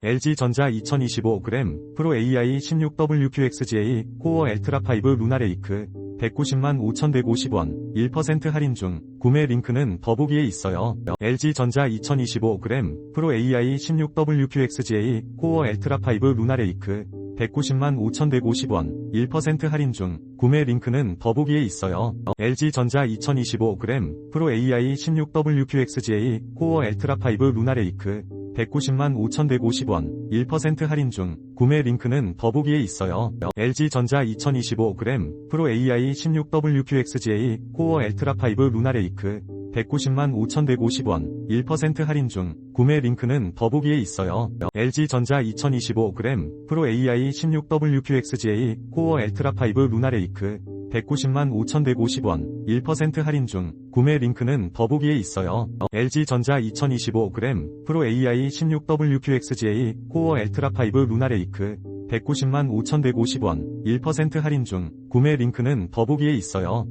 LG전자 2025g 프로 AI 16WQXGA 코어 엘트라 5 루나레이크 190만 5,150원 1% 할인 중 구매 링크는 더보기에 있어요. LG전자 2025g 프로 AI 16WQXGA 코어 엘트라 5 루나레이크 190만 5,150원 1% 할인 중 구매 링크는 더보기에 있어요. LG전자 2025g 프로 AI 16WQXGA 코어 엘트라 5 루나레이크 190만 5,150원 1% 할인 중 구매 링크는 더보기에 있어요. LG전자 2025g 프로 AI 16WQXGA 코어 엘트라 5 루나레이크 190만 5,150원 1% 할인 중 구매 링크는 더보기에 있어요. LG전자 2025g 프로 AI 16WQXGA 코어 엘트라 5 루나레이크 190만 5,150원 1% 할인 중 구매 링크는 더보기에 있어요. LG전자 2025g 프로 AI 16WQXGA 코어 엘트라 5 루나레이크 190만 5,150원 1% 할인 중 구매 링크는 더보기에 있어요.